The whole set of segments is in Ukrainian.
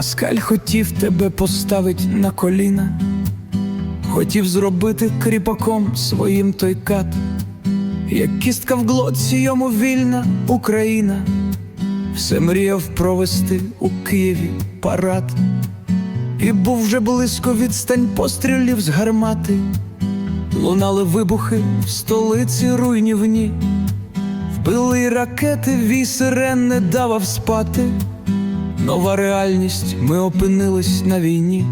Москаль хотів тебе поставить на коліна, хотів зробити кріпаком своїм той кат, як кістка в глотці йому вільна Україна, все мріяв провести у Києві парад, і був вже близько відстань пострілів з гармати, лунали вибухи в столиці руйнівні, вбили ракети, вій сирен не давав спати. Нова реальність, ми опинились на війні.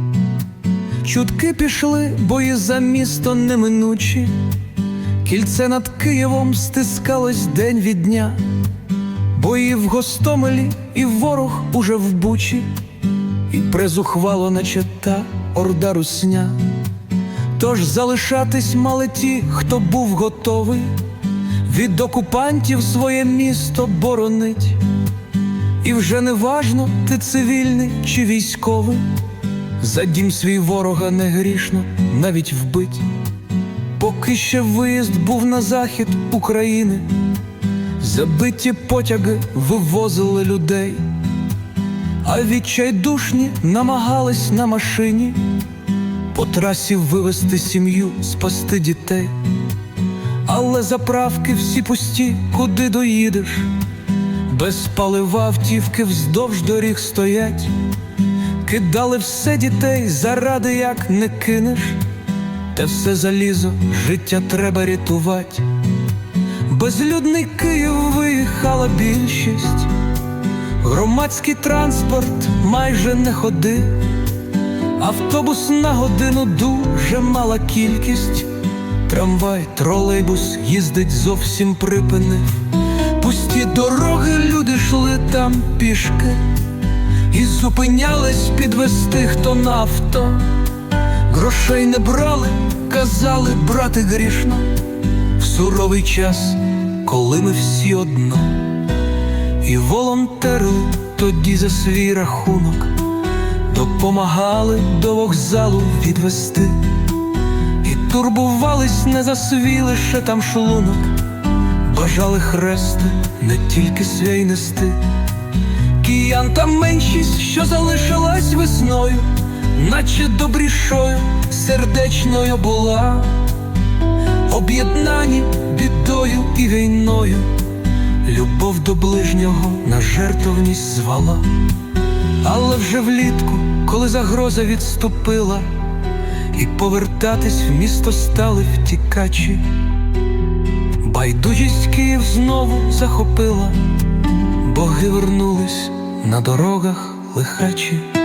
Чутки пішли, бої за місто неминучі. Кільце над Києвом стискалось день від дня. Бої в Гостомелі і ворог уже в бучі, і презухвало, наче та орда русня. Тож залишатись мали ті, хто був готовий від окупантів своє місто боронить. І вже не важно, ти цивільний чи військовий, за дім свій ворога не грішно навіть вбить. Поки ще виїзд був на захід України, забиті потяги вивозили людей, а відчайдушні намагались на машині по трасі вивезти сім'ю, спасти дітей. Але заправки всі пусті, куди доїдеш. Без палива автівки вздовж доріг стоять, кидали все дітей заради як не кинеш, те все залізо, життя треба рятувати. Безлюдний Київ виїхала більшість, громадський транспорт майже не ходив, автобус на годину дуже мала кількість, трамвай, тролейбус їздить зовсім припинив. Пусті дороги люди йшли там пішки і зупинялись підвести хто на авто. Грошей не брали, казали брати грішно в суровий час, коли ми всі одно, і волонтерили тоді за свій рахунок, допомагали до вокзалу відвести, і турбувались не за свій лише там шлунок. Бажали хрести, не тільки свій нести. Киян та меншість, що залишилась весною, наче добрішою, сердечною була, об'єднані бідою і війною, любов до ближнього на жертовність звала. Але вже влітку, коли загроза відступила, і повертатись в місто стали втікачі. Байдужість Київ знову захопила, боги вернулись на дорогах лихачі.